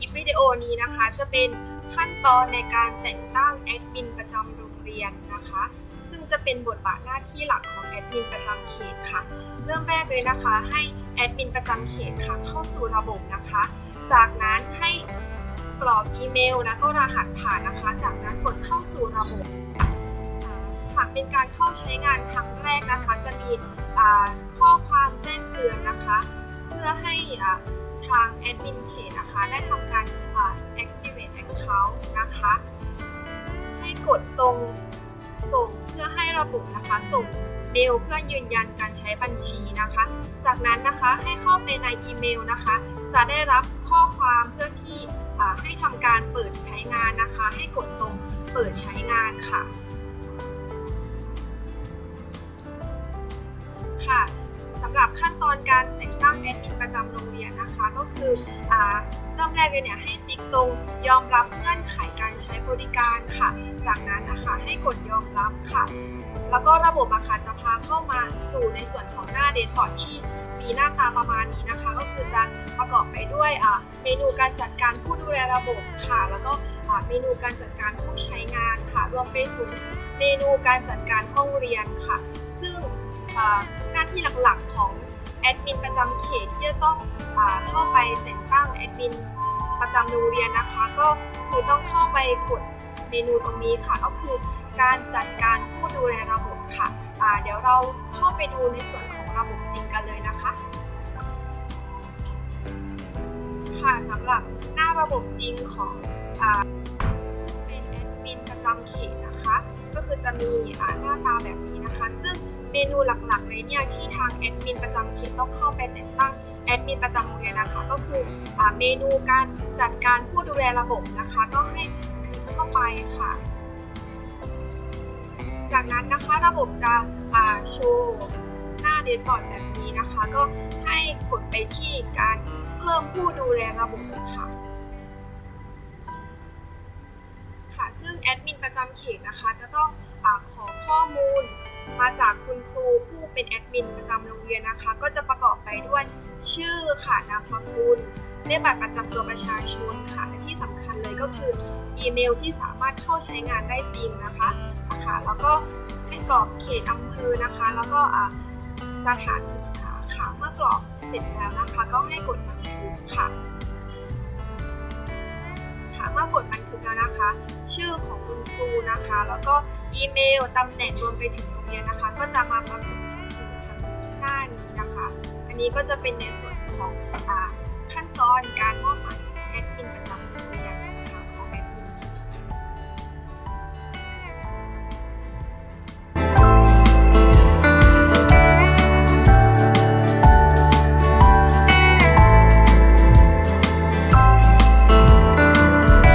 ลิปวิดีโอนี้นะคะ จะเป็นขั้นตอนในการแต่งตั้งแอดมินประจำโรงเรียนนะคะ ซึ่งจะเป็นบทบาทหน้าที่หลักของแอดมินประจำเขตค่ะ เริ่มแรกเลยนะคะให้แอดมินประจำเขตค่ะเข้าสู่ระบบนะคะ จากนั้นให้กรอกอีเมล แล้วก็รหัสผ่านนะคะ จากนั้นกดเข้าสู่ระบบหากเป็นการเข้าใช้งานครั้งแรกนะคะ จะมีข้อความแจ้งเตือนนะคะ เพื่อให้อ่า ทางแอดมินเขตนะคะ ได้ทำการ activate account นะคะ ให้กดตรงส่งเพื่อให้ระบบนะคะ ส่งเมลเพื่อยืนยันการใช้บัญชีนะคะ จากนั้นนะคะให้เข้าไปในอีเมลนะคะ จะได้รับข้อความเพื่อที่ให้ทำการเปิดใช้งานนะคะ ให้กดตรงเปิดใช้งานค่ะ็คืออ่าเริ่มแรกเลยเนี่ยให้ติ๊กตรงยอมรับเงื่อนไขการใช้บริการค่ะ จากนั้นนะคะให้กดยอมรับค่ะ แล้วก็ระบบอะค่ะจะพาเข้ามาสู่ในส่วนของหน้าเดทบอร์ดที่มีหน้าตาประมาณนี้นะคะ ก็คือจะประกอบไปด้วยเมนูการจัดการผู้ดูแลระบบค่ะ แล้วก็เมนูการจัดการผู้ใช้งานค่ะ รวมไปถึงเมนูการจัดการห้องเรียนค่ะ ซึ่งหน้าที่หลักๆของ แอดมินประจำเขตที่จะต้องอเข้าไปแต่งตั้งแอดมินประจำโรงเรียนนะคะ ก็คือต้องเข้าไปกดเมนูตรงนี้ค่ะ ก็คือการจัดการผู้ดูแลระบบค่ะเดี๋ยวเราเข้าไปดูในส่วนของระบบจริงกันเลยนะคะ ค่ะสำหรับหน้าระบบจริงของ จำเขตนะคะ ก็คือจะมีหน้าตาแบบนี้นะคะ ซึ่งเมนูหลักๆเลยเนี่ยที่ทางแอดมินประจำเขตต้องเข้าไปแต่งตั้งแอดมินประจำโรงเรียนนะคะ ก็คืออเมนูการจัดการผู้ดูแลระบบนะคะ ก็ให้คลิกเข้าไปค่ะ จากนั้นนะคะระบบจะโชว์หน้าเดชบอร์ดแบบนี้นะคะ ก็ให้กดไปที่การเพิ่มผู้ดูแลระบบค่ะ ซึ่งแอดมินประจำเขตนะคะ จะต้องอขอข้อมูล มาจากคุณครูผู้เป็นแอดมินประจำโรงเรียนนะคะ ก็จะประกอบไปด้วยชื่อค่ะนามสกุลเลขบัตรประจำตัวประชาชนค่ะและที่สำคัญเลยก็คืออีเมลที่สามารถเข้าใช้งานได้จริงนะคะนะคะแล้วก็ให้กรอกเขตอำเภอนะคะ แล้วก็สถานศึกษาค่ะเมื่อกรอกเสร็จแล้วนะคะ ก็ให้กดบันทึกค่ะค่ะเมื่อกดบันทึก แล้วนะคะ ชื่อของคุณครูนะคะ แล้วก็อีเมลตำแหน่งรวมไปถึงโรงเรียนนะคะ ก็จะมาปรากฏอยู่ทางหน้านี้นะคะ อันนี้ก็จะเป็นในส่วนของอ่า